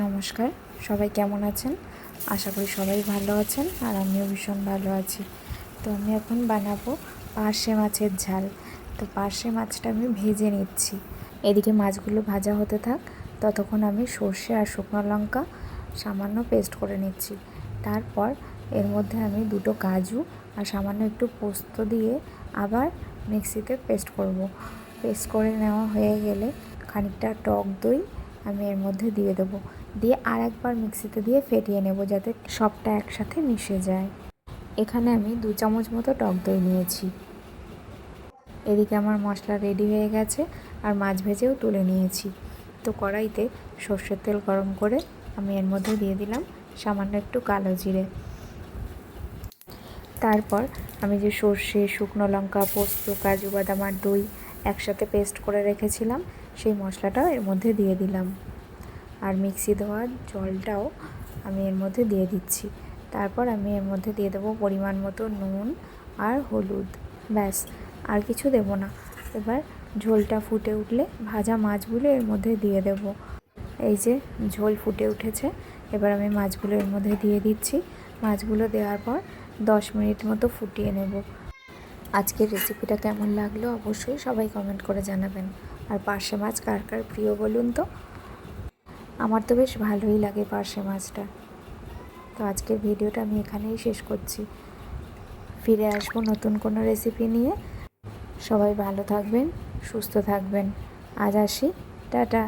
নমস্কার, সবাই কেমন আছেন? আশা করি সবাই ভালো আছেন আর আমিও ভীষণ ভালো আছি। তো আমি এখন বানাবো পার্শে মাছের ঝাল। তো পার্শে মাছটা আমি ভেজে নিচ্ছি। এদিকে মাছগুলো ভাজা হতে থাক, ততক্ষণ আমি সর্ষে আর শুকনো লঙ্কা সামান্য পেস্ট করে নিচ্ছি। তারপর এর মধ্যে আমি দুটো কাজু আর সামান্য একটু পোস্ত দিয়ে আবার মিক্সিতে পেস্ট করব। পেস্ট করে নেওয়া হয়ে গেলে খানিকটা টক দই আমি এর মধ্যে দিয়ে দেবো। দিয়ে আর একবার মিক্সিতে দিয়ে ফেটিয়ে নেব যাতে সবটা একসাথে মিশে যায়। এখানে আমি দু চামচ মতো টক দই নিয়েছি। এদিকে আমার মশলা রেডি হয়ে গেছে আর মাছ ভেজেও তুলে নিয়েছি। তো কড়াইতে সর্ষের তেল গরম করে আমি এর মধ্যে দিয়ে দিলাম সামান্য একটু কালো জিরে। তারপর আমি যে সর্ষে, শুকনো লঙ্কা, পোস্ত, কাজু, বাদাম আর দই একসাথে পেস্ট করে রেখেছিলাম, সেই মশলাটাও এর মধ্যে দিয়ে দিলাম। আর মিক্সি দেওয়া জলটাও আমি এর মধ্যে দিয়ে দিচ্ছি। তারপর আমি এর মধ্যে দিয়ে দেবো পরিমাণ মতো নুন আর হলুদ, ব্যাস, আর কিছু দেব না। এবার ঝোলটা ফুটে উঠলে ভাজা মাছগুলো এর মধ্যে দিয়ে দেব। এই যে ঝোল ফুটে উঠেছে, এবার আমি মাছগুলো এর মধ্যে দিয়ে দিচ্ছি। মাছগুলো দেওয়ার পর দশ মিনিট মতো ফুটিয়ে নেব। আজকের রেসিপিটা কেমন লাগল অবশ্যই সবাই কমেন্ট করে জানাবেন। আর পার্শে মাছ কার কার প্রিয় বলুন তো? আমার তো বেশ ভালোই লাগে পার্শে মাছটা। তো আজকের ভিডিওটা আমি এখানেই শেষ করছি। ফিরে আসব নতুন কোনো রেসিপি নিয়ে। সবাই ভালো থাকবেন, সুস্থ থাকবেন। আজ আসি। টাটা।